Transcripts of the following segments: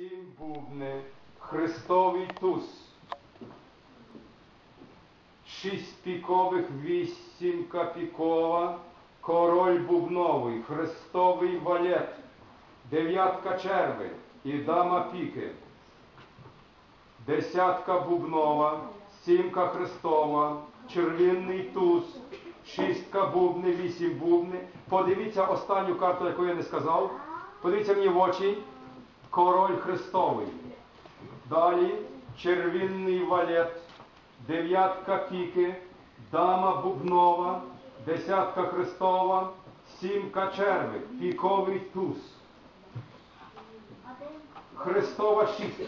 Сім бубни, Христовий туз. Шість пікових, вісімка пікова, король бубновий, Христовий валет, дев'ятка черви і дама піки. Десятка бубнова, сімка Христова, червінний туз, шістка бубни, вісім бубни. Подивіться останню карту, яку я не сказав. Подивіться мені в очі. Король Христовий. Далі червінний валет, дев'ятка піки, дама бубнова, десятка Христова, сімка черви, піковий туз. Христова шістка,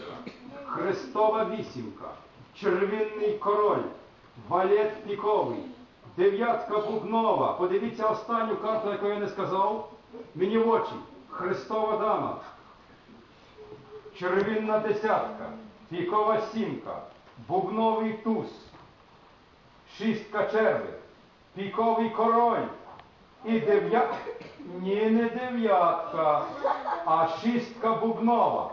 Христова вісімка, червінний король, валет піковий, дев'ятка бубнова. Подивіться останню карту, яку я не сказав. Мені в очі. Христова дама. Червінна десятка, пікова сімка, бубновий туз, шістка черви, піковий король і дев'ятка, ні, не дев'ятка, а шістка бубнова.